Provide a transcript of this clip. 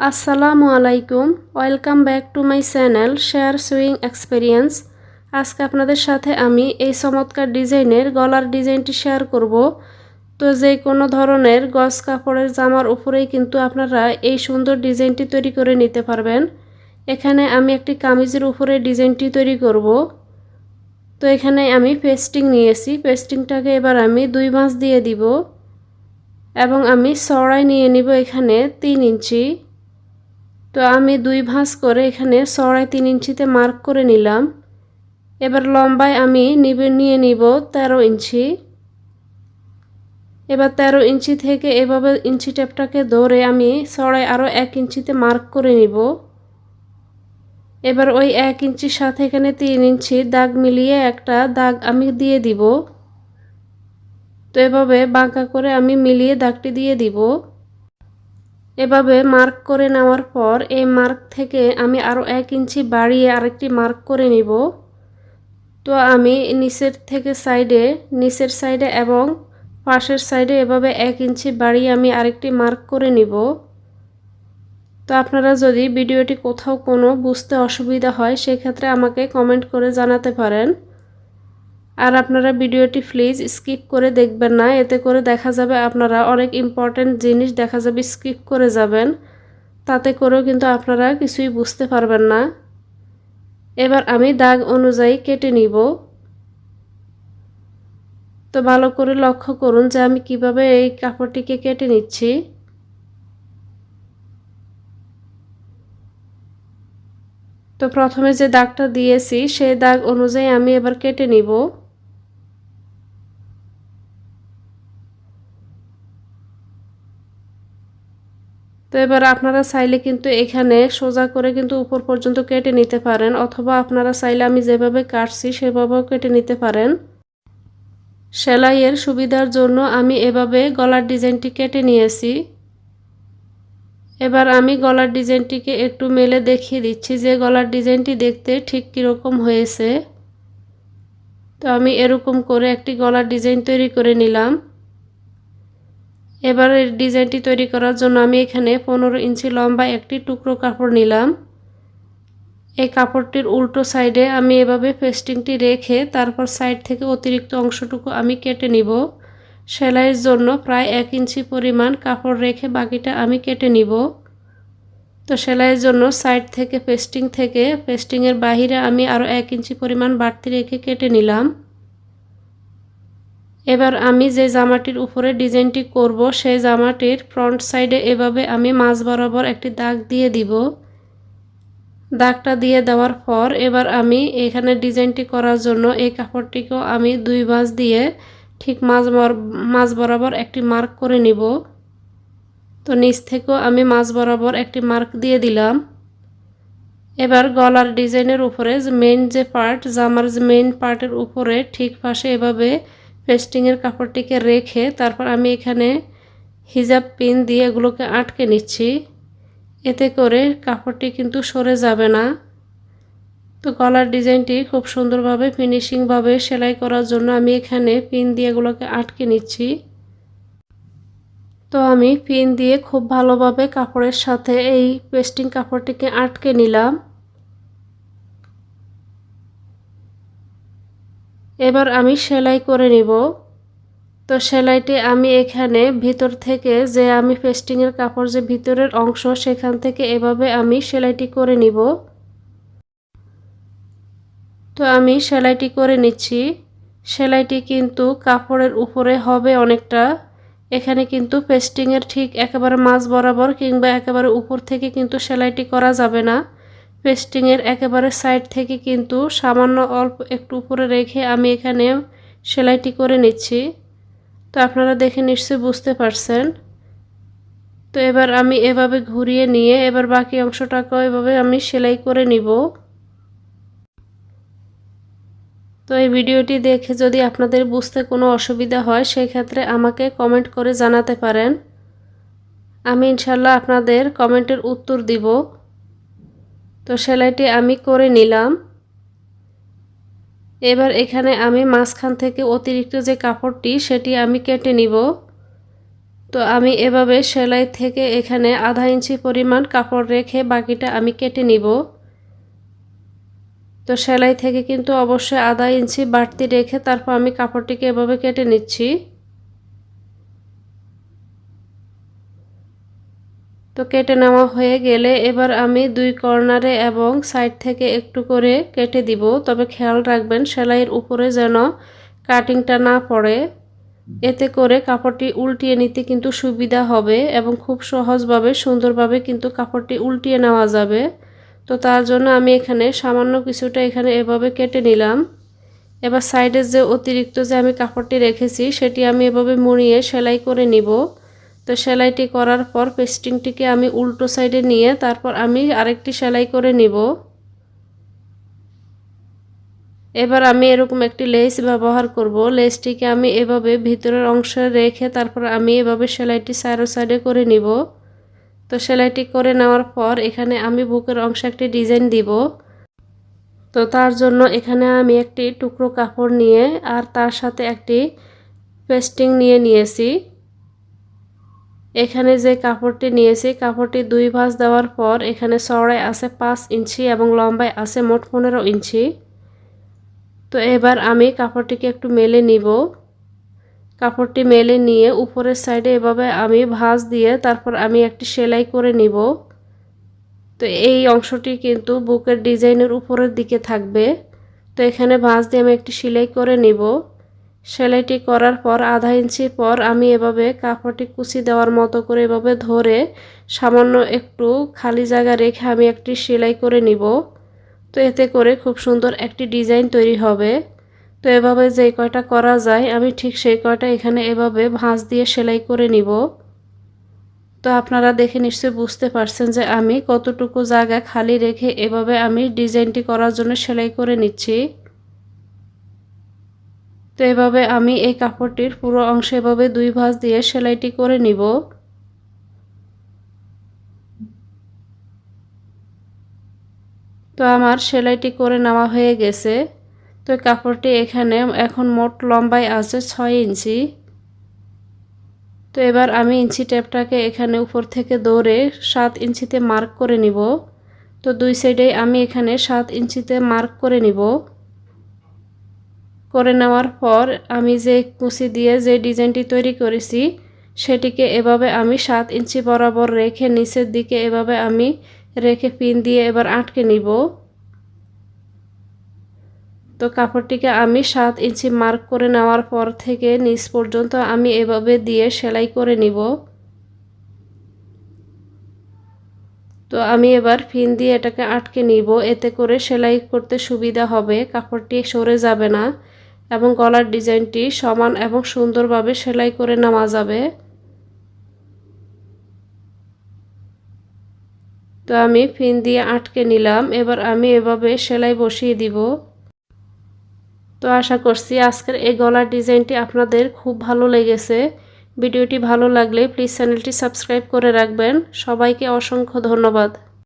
আসসালামু আলাইকুম। Welcome back to my channel share swing experience আজকে আপনাদের সাথে আমি এই চমৎকার ডিজাইনের গলার ডিজাইনটি শেয়ার করব। তো যে কোনো ধরনের গস কাপড়ের জামার উপরেই কিন্তু আপনারা এই সুন্দর ডিজাইনটি তৈরি করে নিতে পারবেন। এখানে আমি একটি কামিজের উপরে ডিজাইনটি তৈরি করব। তো এখানে আমি পেস্টিং নিয়েছি। পেস্টিংটাকে এবার আমি দুই মাস দিয়ে দিব। এবং আমি সরাই নিয়ে নিব এখানে তিন ইঞ্চি। তো আমি দুই ভাঁজ করে এখানে সরাই তিন ইঞ্চিতে মার্ক করে নিলাম। এবার লম্বায় আমি নিবে, নিয়ে নিব তেরো ইঞ্চি। এবার তেরো ইঞ্চি থেকে এভাবে ইঞ্চি টেপটাকে ধরে আমি সরাই আরও এক ইঞ্চিতে মার্ক করে নিব। এবার ওই এক ইঞ্চির সাথে এখানে তিন ইঞ্চি দাগ মিলিয়ে একটা দাগ আমি দিয়ে দিব। তো এভাবে বাঁকা করে আমি মিলিয়ে দাগটি দিয়ে দিব। এভাবে মার্ক করে নেওয়ার পর এই মার্ক থেকে আমি আরও এক ইঞ্চি বাড়িয়ে আরেকটি মার্ক করে নিব। তো আমি নিচের থেকে সাইডে, নিচের সাইডে এবং পাশের সাইডে এভাবে এক ইঞ্চি বাড়িয়ে আমি আরেকটি মার্ক করে নিব। তো আপনারা যদি ভিডিওটি কোথাও কোনো বুঝতে অসুবিধা হয়, সেক্ষেত্রে আমাকে কমেন্ট করে জানাতে পারেন। আর আপনারা ভিডিওটি প্লিজ স্কিপ করে দেখবেন না, এতে করে দেখা যাবে আপনারা অনেক ইম্পর্ট্যান্ট জিনিস দেখা যাবে স্কিপ করে যাবেন। তাতে করেও কিন্তু আপনারা কিছুই বুঝতে পারবেন না। এবার আমি দাগ অনুযায়ী কেটে নিব। তো ভালো করে লক্ষ্য করুন যে আমি কীভাবে এই কাপড়টিকে কেটে নিচ্ছি। তো প্রথমে যে দাগটা দিয়েছি, সেই দাগ অনুযায়ী আমি এবার কেটে নিব। তো এবার আপনারা চাইলে কিন্তু এখানে সোজা করে কিন্তু উপর পর্যন্ত কেটে নিতে পারেন, অথবা আপনারা চাইলে আমি যেভাবে কাটছি সেভাবেও কেটে নিতে পারেন। সেলাইয়ের সুবিধার জন্য আমি এভাবে গলার ডিজাইনটি কেটে নিয়েছি। এবার আমি গলার ডিজাইনটিকে একটু মেলে দেখিয়ে দিচ্ছি যে গলার ডিজাইনটি দেখতে ঠিক কীরকম হয়েছে। তো আমি এরকম করে একটি গলার ডিজাইন তৈরি করে নিলাম। এবার এই ডিজাইনটি তৈরি করার জন্য আমি এখানে পনেরো ইঞ্চি লম্বা একটি টুকরো কাপড় নিলাম। এই কাপড়টির উল্টো সাইডে আমি এভাবে পেস্টিংটি রেখে তারপর সাইড থেকে অতিরিক্ত অংশটুকু আমি কেটে নিব। সেলাইয়ের জন্য প্রায় এক ইঞ্চি পরিমাণ কাপড় রেখে বাকিটা আমি কেটে নিব। তো সেলাইয়ের জন্য সাইড থেকে পেস্টিং থেকে পেস্টিংয়ের বাহিরে আমি আরও এক ইঞ্চি পরিমাণ বাড়তি রেখে কেটে নিলাম। এবার আমি যে জামাটির উপরে ডিজাইনটি করব সেই জামাটির ফ্রন্ট সাইডে এভাবে আমি মাছ বরাবর একটি দাগ দিয়ে দিব। দাগটা দিয়ে দেওয়ার পর এবার আমি এখানে ডিজাইনটি করার জন্য এই কাপড়টিকেও আমি দুই বাজ দিয়ে ঠিক মাছ মাছ বরাবর একটি মার্ক করে নিব। তো নিচ থেকেও আমি মাছ বরাবর একটি মার্ক দিয়ে দিলাম। এবার গলার ডিজাইনের উপরে মেন যে পার্ট জামার মেন পার্টের উপরে ঠিক পাশে এভাবে পেস্টিংয়ের কাপড়টিকে রেখে তারপর আমি এখানে হিজাব পিন দিয়ে এগুলোকে আটকে নিচ্ছি। এতে করে কাপড়টি কিন্তু সরে যাবে না। তো গলার ডিজাইনটি খুব সুন্দরভাবে ফিনিশিংভাবে সেলাই করার জন্য আমি এখানে পিন দিয়ে এগুলোকে আটকে নিচ্ছি। তো আমি পিন দিয়ে খুব ভালোভাবে কাপড়ের সাথে এই পেস্টিং কাপড়টিকে আটকে নিলাম। এবার আমি সেলাই করে নিব। তো সেলাইটি আমি এখানে ভিতর থেকে যে আমি পেস্টিংয়ের কাপড় যে ভিতরের অংশ, সেখান থেকে এভাবে আমি সেলাইটি করে নিব। তো আমি সেলাইটি করে নিচ্ছি। সেলাইটি কিন্তু কাপড়ের উপরে হবে অনেকটা। এখানে কিন্তু পেস্টিংয়ের ঠিক একেবারে মাছ বরাবর কিংবা একেবারে উপর থেকে কিন্তু সেলাইটি করা যাবে না। পেস্টিংয়ের একেবারে সাইড থেকে কিন্তু সামান্য অল্প একটু উপরে রেখে আমি এখানে সেলাইটি করে নিচ্ছি। তো আপনারা দেখে নিশ্চয়ই বুঝতে পারছেন। তো এবার আমি এভাবে ঘুরিয়ে নিয়ে এবার বাকি অংশটাকেও এভাবে আমি সেলাই করে নিব। তো এই ভিডিওটি দেখে যদি আপনাদের বুঝতে কোনো অসুবিধা হয়, সেক্ষেত্রে আমাকে কমেন্ট করে জানাতে পারেন। আমি ইনশাল্লাহ আপনাদের কমেন্টের উত্তর দিব। তো সেলাইটি আমি করে নিলাম। এবার এখানে আমি মাঝখান থেকে অতিরিক্ত যে কাপড়টি, সেটি আমি কেটে নিব। তো আমি এভাবে সেলাই থেকে এখানে আধা ইঞ্চি পরিমাণ কাপড় রেখে বাকিটা আমি কেটে নিব। তো সেলাই থেকে কিন্তু অবশ্যই আধা ইঞ্চি বাড়তি রেখে তারপর আমি কাপড়টিকে এভাবে কেটে নিচ্ছি। তো কেটে নেওয়া হয়ে গেলে এবার আমি দুই কর্নারে এবং সাইড থেকে একটু করে কেটে দিব। তবে খেয়াল রাখবেন সেলাইয়ের উপরে যেন কাটিংটা না পড়ে। এতে করে কাপড়টি উল্টিয়ে নিতে কিন্তু সুবিধা হবে এবং খুব সহজভাবে, সুন্দরভাবে কিন্তু কাপড়টি উল্টিয়ে নেওয়া যাবে। তো তার জন্য আমি এখানে সামান্য কিছুটা এখানে এভাবে কেটে নিলাম। এবার সাইডে যে অতিরিক্ত যে আমি কাপড়টি রেখেছি, সেটি আমি এভাবে মুড়িয়ে সেলাই করে নিব। তো সেলাইটি করার পর পেস্টিংটিকে আমি উল্টো সাইডে নিয়ে তারপর আমি আরেকটি সেলাই করে নিব। এবার আমি এরকম একটি লেস ব্যবহার করব। লেসটিকে আমি এভাবে ভিতরের অংশে রেখে তারপর আমি এভাবে সেলাইটি সাইডো সাইডে করে নিব। তো সেলাইটি করে নেওয়ার পর এখানে আমি বুকের অংশে একটি ডিজাইন দিব। তো তার জন্য এখানে আমি একটি টুকরো কাপড় নিয়ে আর তার সাথে একটি পেস্টিং নিয়ে নিয়েছি। এখানে যে কাপড়টি নিয়েছি, কাপড়টি দুই ভাঁজ দেওয়ার পর এখানে চড়াই আছে পাঁচ ইঞ্চি এবং লম্বায় আছে মোট পনেরো ইঞ্চি। তো এবার আমি কাপড়টিকে একটু মেলে নিব। কাপড়টি মেলে নিয়ে উপরের সাইডে এভাবে আমি ভাঁজ দিয়ে তারপর আমি একটি সেলাই করে নিব। তো এই অংশটি কিন্তু বুকের ডিজাইনের উপরের দিকে থাকবে। তো এখানে ভাঁজ দিয়ে আমি একটি সেলাই করে নিব। সেলাইটি করার পর আধা ইঞ্চি পর আমি এভাবে কাপড়টি কুচি দেওয়ার মতো করে এভাবে ধরে সামান্য একটু খালি জায়গা রেখে আমি একটি সেলাই করে নিব। তো এতে করে খুব সুন্দর একটি ডিজাইন তৈরি হবে। তো এভাবে যে কয়টা করা যায়, আমি ঠিক সেই কয়টা এখানে এভাবে ভাঁজ দিয়ে সেলাই করে নিব। তো আপনারা দেখে নিশ্চয়ই বুঝতে পারছেন যে আমি কতটুকু জায়গা খালি রেখে এভাবে আমি ডিজাইনটি করার জন্য সেলাই করে নিচ্ছি। তো এভাবে আমি এই কাপড়টির পুরো অংশ এভাবে দুই ভাঁজ দিয়ে সেলাইটি করে নিব। তো আমার সেলাইটি করে নেওয়া হয়ে গেছে। তো কাপড়টি এখানে এখন মোট লম্বায় আছে ছয় ইঞ্চি। তো এবার আমি ইঞ্চি টেপটাকে এখানে উপর থেকে দৌড়ে সাত ইঞ্চিতে মার্ক করে নিব। তো দুই সাইডে আমি এখানে সাত ইঞ্চিতে মার্ক করে নিব। করে নেওয়ার পর আমি যে কুচি দিয়ে যে ডিজাইনটি তৈরি করেছি, সেটিকে এভাবে আমি সাত ইঞ্চি বরাবর রেখে নিচের দিকে এভাবে আমি রেখে পিন দিয়ে এবার আটকে নিব। তো কাপড়টিকে আমি সাত ইঞ্চি মার্ক করে নেওয়ার পর থেকে নিচ পর্যন্ত আমি এভাবে দিয়ে সেলাই করে নিব। তো আমি এবার ফিন দিয়ে এটাকে আটকে নিব, এতে করে সেলাই করতে সুবিধা হবে, কাপড়টি সরে যাবে না। এবং গলার ডিজাইনটি সমান এবং সুন্দরভাবে সেলাই করে নেওয়া যাবে। তো আমি ফিন দিয়ে আটকে নিলাম, এবার আমি এভাবে সেলাই বসিয়ে দিব। তো আশা করছি আজকের এই গলার ডিজাইনটি আপনাদের খুব ভালো লেগেছে। ভিডিওটি ভালো লাগলে প্লিজ চ্যানেলটি সাবস্ক্রাইব করে রাখবেন। সবাইকে অসংখ্য ধন্যবাদ।